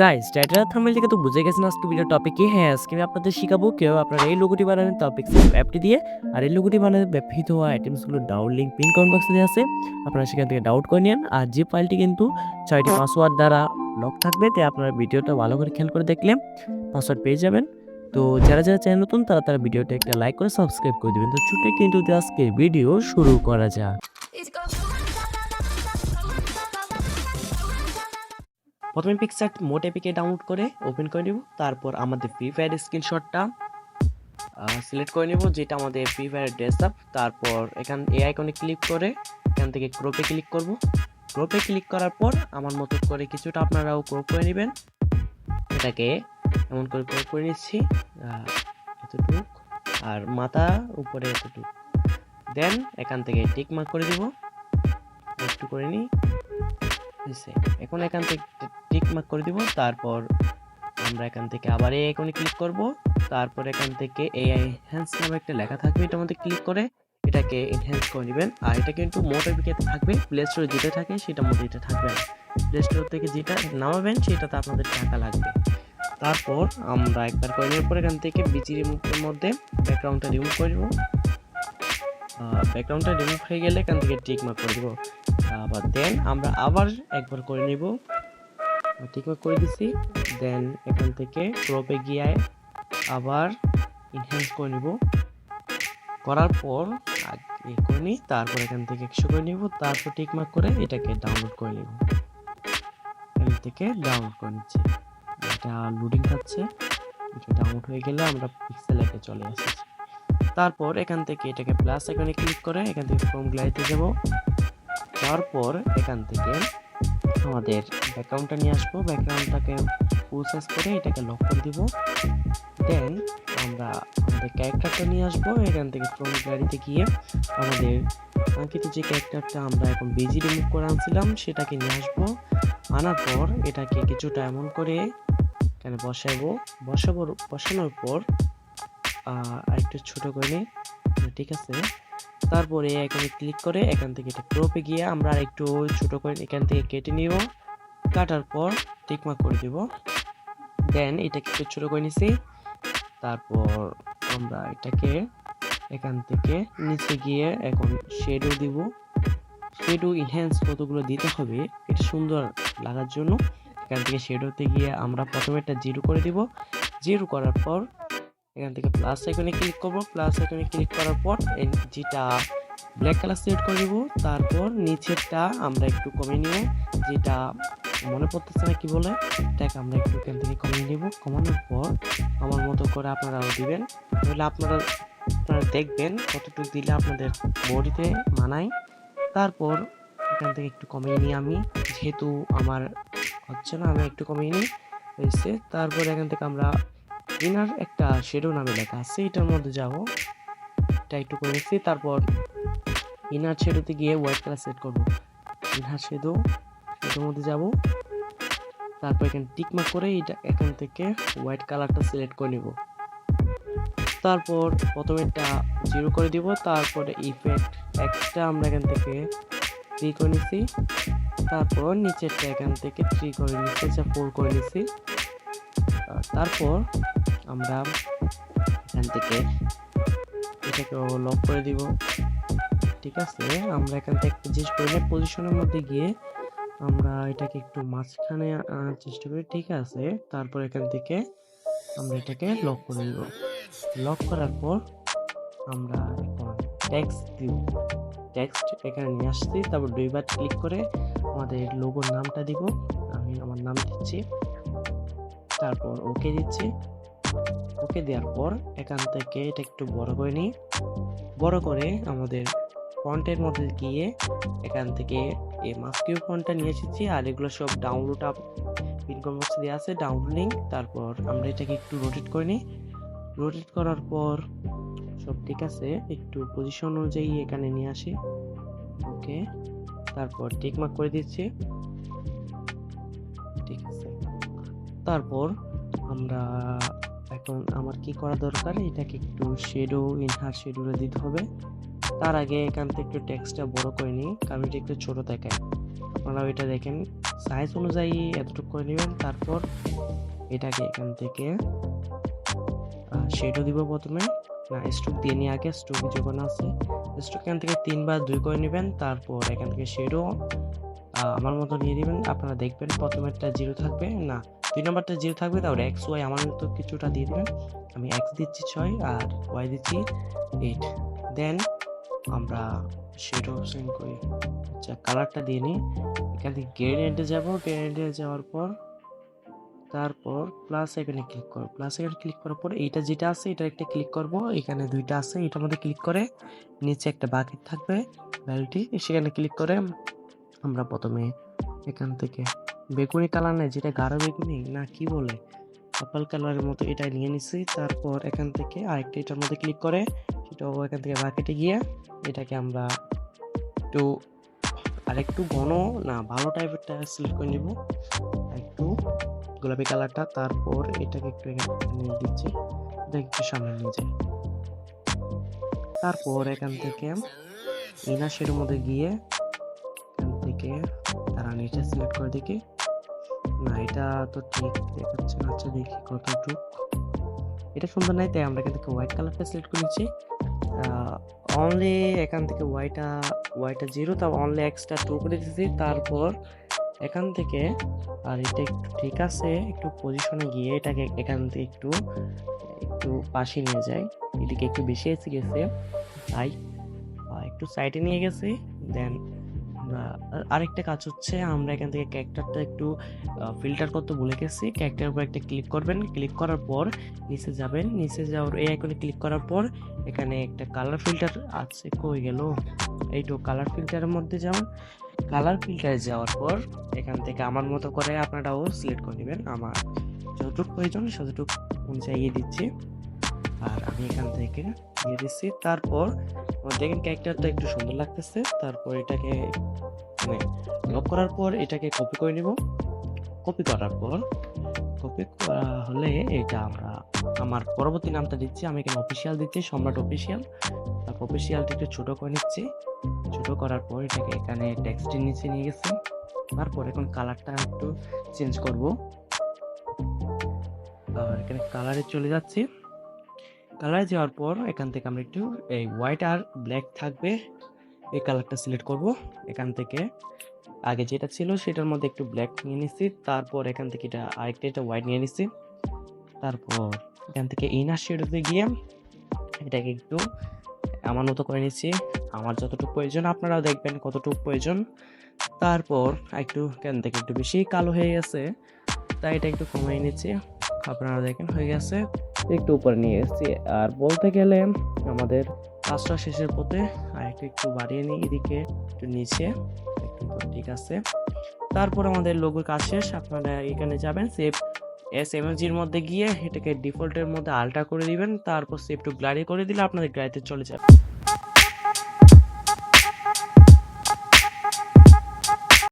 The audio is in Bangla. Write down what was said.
গাইস টাইটেল থাম্বনেল থেকে তো বুঝে গেছেন আজকে ভিডিও টপিক হ্যাঁ আজকে আমি আপনাদের শিখাবো কেউ আপনারা এই লোগোটি বানাবেন টপিক অ্যাপটি দিয়ে। আর এই লোগোটি বানাতে ব্যবহৃত হওয়া আইটেমসগুলো ডাউন লিঙ্ক পিন কমেন্ট বক্সে দেওয়া আছে। আপনারা সেখান থেকে ডাউট করে নেন। আর যে ফাইলটি কিন্তু ছয়টি পাসওয়ার্ড দ্বারা লক থাকবে, তাই আপনারা ভিডিওটা ভালো করে খেয়াল করে দেখলে পাসওয়ার্ড পেয়ে যাবেন। তো যারা যারা চ্যানেল নতুন, তারা তারা ভিডিওটা একটা লাইক করে সাবস্ক্রাইব করে দেবেন। তো ছুটে কিন্তু আজকে ভিডিও শুরু করা যাক। প্রথমে পিকচার মোট এপিকে ডাউনলোড করে ওপেন করে নিব, তারপর আমাদের ফ্রি ফায়ার স্ক্রিনশটটা সিলেক্ট করে নিব, যেটা আমাদের ফ্রি ফায়ার ড্রেস আপ তারপর এখান এ আইকনে ক্লিক করে এখান থেকে ক্রোপে ক্লিক করব। ক্রোপে ক্লিক করার পর আমার মতো করে কিছুটা আপনারাও ক্রপ করে নেবেন। এটাকে এমন করে ক্রোপ করে নিচ্ছি এতটুক, আর মাথা উপরে এতটুক। দেন এখান থেকে টিক মার্ক করে দিব। একটু করে নিই। এখন এখান থেকে টিক মার্ক করে দিব, তারপর আমরা এখান থেকে আবার এই আইকনে ক্লিক করব, তারপর এখান থেকে এই এনহ্যান্স নামে একটা লেখা থাকবে এটার মধ্যে ক্লিক করে, এটাকে এনহ্যান্স করে নেবেন। আর এটা কিন্তু মোটর থাকবে প্লে স্টোরে যেটা থাকে সেটার মধ্যে এটা থাকবে প্লে স্টোর থেকে যেটা নামাবেন সেটাতে আপনাদের টাকা লাগবে। তারপর আমরা একবার করে নেওয়ার পর এখান থেকে বিচি রিমুভের মধ্যে ব্যাকগ্রাউন্ডটা রিমুভ করে দেবো। ব্যাকগ্রাউন্ডটা রিমুভ হয়ে গেলে এখান থেকে টিক মার্ক করে দেবো। আবার দেন আমরা আবার একবার করে নিব। ঠিক করে দিছি। দেন এখান থেকে ক্রপে গিয়ে আবার ইনহ্যান্স করে নিব। করার পর আগে করে নিই, তারপর এখান থেকে একশো করে নিব, তারপর টিক মার্ক করে এটাকে ডাউনলোড করে নিব। এখান থেকে ডাউনলোড করে নিচ্ছি। এটা লোডিং খাচ্ছে এটা ডাউনলোড হয়ে গেলে আমরা পিক্সেল একে চলে এসেছি তারপর এখান থেকে এটাকে প্লাস এখানে ক্লিক করে এখান থেকে ফর্ম গ্লাইতে যাব। তারপর এখান থেকে আমাদের ব্যাকগ্রাউন্ডটা নিয়ে আসব ব্যাকগ্রাউন্ডটাকে প্রসেস করে এটাকে লক করে দিব। দেন আমরা আমাদের ক্যারেক্টারটা নিয়ে আসব, এখান থেকে ফ্রন্ট গ্যালারিতে গিয়ে আমাদের কাঙ্ক্ষিত যে ক্যারেক্টারটা আমরা এখন বেজি রিমুভ করে আনছিলাম, সেটাকে নিয়ে আসব। আনার পর এটাকে কিছুটা এমন করে এখানে বসাবো। বসাবো, বসানোর পর আরেকটু ছোট করে ঠিক আছে? তারপরে এখানে ক্লিক করে এখান থেকে এটা ক্রপে গিয়ে আমরা একটু ছোট করে এখান থেকে কেটে নিব। কাটার পর টিকমার্ক করে দিব। দেন এটাকে একটু ছোট করে নিছি। তারপর আমরা এটাকে এখান থেকে নিচে গিয়ে এখন শেডও দিব। শেডও ইনহ্যান্স কতগুলো দিতে হবে এটা সুন্দর লাগার জন্য। এখান থেকে শেডোতে গিয়ে আমরা প্রথমে একটা জিরো করে দিব। জিরো করার পর এখান থেকে প্লাস আইকনে ক্লিক করব। প্লাস আইকনে ক্লিক করার পর যেটা ব্ল্যাক কালার সিলেক্ট করে দেবো। তারপর নিচেরটা আমরা একটু কমিয়ে নিয়ে যেটা মনে পড়তেছে না কি বলে? দেখ, আমরা একটু এখান থেকে কমিয়ে নিব। কমানোর পর আমার মতো করে আপনারাও দিবেন। তাহলে আপনারা আপনারা দেখবেন কতটুকু দিলে আপনাদের বডিতে মানায়। তারপর এখান থেকে একটু কমিয়ে নিই আমি। যেহেতু আমার হচ্ছে না, আমি একটু কমিয়ে নিই। হয়েছে। তারপর এখান থেকে আমরা ইনার একটা শেডো নামে লেখা আছে। এটার মধ্যে যাব। এটা একটু করে নিচ্ছি। তারপর ইনার শেডোতে গিয়ে হোয়াইট কালার সেট করব। ইনার শেডো শেডোর মধ্যে যাব। তারপর এখানে টিক মার্ক করে এটা এখান থেকে হোয়াইট কালারটা সিলেক্ট করে নিব। তারপর প্রথমে এটা জিরো করে দিব তারপরে ইফেক্ট এক্সট্রা আমরা এখান থেকে থ্রি করে নিচ্ছি তারপর নিচেরটা এখান থেকে থ্রি করে নিচ্ছি যা ফোর করে নিচ্ছি আহ, তারপর আমরা এখান থেকে এটাকে লক করে দিব। ঠিক আছে আমরা এখান থেকে জিনিস করে পজিশনের মধ্যে গিয়ে আমরা এটাকে একটু মাঝখানে আনার চেষ্টা করি। ঠিক আছে, তারপর এখান থেকে আমরা এটাকে লক করে দিব লক করার পর আমরা এখন টেক্সট দিব। টেক্সট এখানে নিয়ে আসছি, তারপর দুইবার ক্লিক করে আমাদের লোগোর নামটা দিব। আমি আমার নাম দিচ্ছি। তারপর ওকে দিচ্ছি। ওকে দেওয়ার পর এখান থেকে এটা একটু বড় করে নিই। বড় করে আমাদের ফন্টের মধ্যে গিয়ে এখান থেকে এই মাস্কিউ ফোনটা নিয়ে এসেছি, আর এগুলো সব ডাউনলোড আপ ইনকম বক্সে দেওয়া আছে ডাউনলোড লিঙ্ক তারপর আমরা এটাকে একটু রোটেট করে নিই। রোটেট করার পর সব ঠিক আছে, একটু পজিশন অনুযায়ী এখানে নিয়ে আসি। ওকে তারপর টিকমার্ক করে দিচ্ছি। ঠিক আছে, তারপর আমরা এখন আমার কি করা দরকার? এটাকে একটু শেডো ইনহার শেডোরে দিতে হবে। তার আগে এখান থেকে একটু টেক্সটটা বড় করে নিই, কারণ এটা একটু ছোট দেখায়। আপনারা ওইটা দেখেন। সাইজ অনুযায়ী এতটুকু করে নেবেন। তারপর এটাকে এখান থেকে শেডও দিব প্রথমে। না স্ট্রোক দিয়ে নিয়ে আগে। স্ট্রোক যখন আছে। স্ট্রোক এখান থেকে তিনবার দুই করে নেবেন। তারপর এখান থেকে শেডও আমার মতো নিয়ে দিবেন আপনারা দেখবেন প্রথমেরটা জিরো থাকবে। না, দুই নম্বরটা জিরো থাকবে। তারপরে এক্স ওয়াই আমার মতো কিছুটা দিয়ে দিবেন। আমি এক্স দিচ্ছি ছয় আর ওয়াই দিচ্ছি এইট দেন আমরা শেডও সেন্ড করি। আচ্ছা কালারটা দিয়ে নিই। এখান থেকে গ্রেডিয়েন্টে যাব। গ্রেডিয়েন্টে যাওয়ার পর, তারপর প্লাস এখানে ক্লিক করো প্লাস এখানে ক্লিক করার পর এইটা যেটা আছে এটা একটা ক্লিক করব। এখানে দুইটা আছে, এটার মধ্যে ক্লিক করে নিচে একটা বাকেট থাকবে ভ্যালুটি সেখানে ক্লিক করে আমরা প্রথমে এখান থেকে বেগুনি কালার নেই, যেটা গাঢ় বেগুনি, না কি বলে? পার্পল কালারের মতো এটা নিয়ে নিছি। তারপর এখান থেকে আরেকটা এটার মধ্যে ক্লিক করে, সেটাও এখান থেকে বাকেটে গিয়ে এটাকে আমরা একটু আরেকটু ঘন, না, ভালো টাইপেরটা সিলেক্ট করে নিব। একটু গোলাপি কালারটা তারপর এটাকে একটু নিয়ে দিচ্ছি এটা একটু সামনে নিয়ে যাই। তারপর এখান থেকে ইনাশের মধ্যে গিয়ে এখান থেকে তারা নিচে সিলেক্ট করে দেখি। না, এটা তো ঠিক। দেখাচ্ছে না আচ্ছা দেখি কতটুক। এটা সুন্দর নাই, তাই আমরা থেকে হোয়াইট কালারটা সিলেক্ট করে নিচ্ছি অনলি এখান থেকে ওয়াইটা ওয়াইটা জিরো তাও অনলি এক্সট্রা টু করে দিচ্ছি তারপর এখান থেকে, আর এটা একটু ঠিক আছে, একটু পজিশনে গিয়ে এটাকে এখান থেকে একটু একটু পাশে নিয়ে যাই। এদিকে একটু বেশি এসে গেছে, তাই একটু সাইডে নিয়ে গেছি দেন আমরা আর- আরেকটা কাজ হচ্ছে আমরা এখান থেকে ক্যারেক্টারটা একটু ফিল্টার করতে ভুলে গেছি। ক্যারেক্টার উপর একটা ক্লিক করবেন। ক্লিক করার পর নিচে যাবেন। নিচে যাওয়ার এই আইকনে ক্লিক করার পর এখানে একটা কালার ফিল্টার আছে। কই গেল? এইটু কালার ফিল্টারের মধ্যে যাবেন কালার ফিল্টারে যাওয়ার পর এখান থেকে আমার মতো করে আপনারাও সিলেক্ট করে নেবেন। আমার যতটুকু প্রয়োজন ততটুকু অনুযায়ী দিচ্ছি। আর আমি এখান থেকে দিয়ে দিচ্ছি। তারপর দেখেন ক্যারেক্টারটা একটু সুন্দর লাগতেছে। তারপর এটাকে মানে লক করার পর এটাকে কপি করে নিব। কপি করার পর কপি করা হলে এটা আমরা, আমার পরবর্তী নামটা দিচ্ছি। আমি এখানে অফিসিয়াল দিচ্ছি, সম্রাট অফিসিয়াল তারপর অফিসিয়ালটা একটু ছোট করে নিচ্ছি। ছোটো করার পর এটাকে এখানে টেক্সটের নিচে নিয়ে গেছি। তারপর এখন কালারটা একটু চেঞ্জ করব। আর এখানে কালারে চলে যাচ্ছি। কালারে যাওয়ার পর এখান থেকে আমরা একটু এই হোয়াইট আর ব্ল্যাক থাকবে। এই কালারটা সিলেক্ট করব। এখান থেকে আগে যেটা ছিল সেটার মধ্যে একটু ব্ল্যাক নিয়ে নিচ্ছি তারপর এখান থেকে এটা আরেকটা এটা হোয়াইট নিয়ে নিচ্ছি তারপর এখান থেকে ইনার শেডতে গিয়ে এটাকে একটু আমার মতো করে নিচ্ছি আমার যতটুকু প্রয়োজন আপনারাও দেখবেন কতটুকু প্রয়োজন। তারপর একটু এখান থেকে একটু বেশি কালো হয়ে গেছে। তাই এটা একটু কমিয়ে নিচ্ছি। আপনারা দেখেন হয়ে গেছে। একটু উপরে নিয়ে এসেছি। আর বলতে গেলে আমাদের কাজটা শেষের পথে আর একটু একটু বাড়িয়ে নিই এদিকে একটু নিচে। একটু ঠিক আছে। তারপর আমাদের লোগোর কাজ শেষ। আপনারা এখানে যাবেন সেভ এস এমএসজির মধ্যে গিয়ে এটাকে ডিফল্টের মধ্যে আলটা করে দিবেন। তারপর সেভ টু গ্লারি করে দিলে আপনাদের গ্লারিতে চলে যাবে।